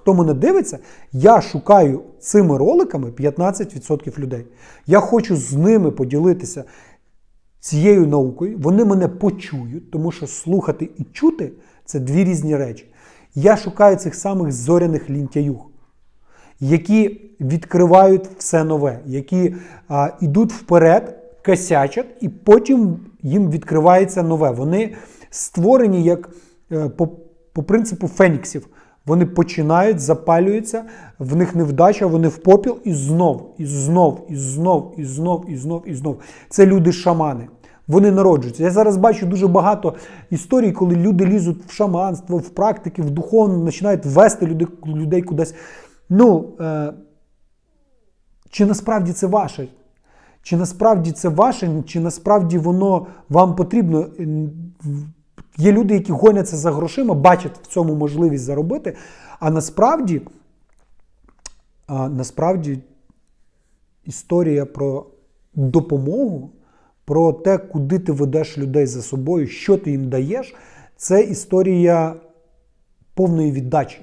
хто мене дивиться, я шукаю цими роликами 15% людей. Я хочу з ними поділитися цією наукою. Вони мене почують, тому що слухати і чути це дві різні речі. Я шукаю цих самих зоряних лінтяюг які відкривають все нове, які а, йдуть вперед, косячать, і потім їм відкривається нове. Вони створені як е, по, по принципу феніксів. Вони починають, запалюються, в них невдача, вони в попіл і знов, і знов, і знов, і знов, і знов, і знов. Це люди-шамани. Вони народжуються. Я зараз бачу дуже багато історій, коли люди лізуть в шаманство, в практики, в духовно, починають вести людей, людей кудись. Ну, е, чи насправді це ваше? Чи насправді це ваше, чи насправді воно вам потрібно? Є люди, які гоняться за грошима, бачать в цьому можливість заробити, а насправді, а насправді історія про допомогу, про те, куди ти ведеш людей за собою, що ти їм даєш, це історія повної віддачі.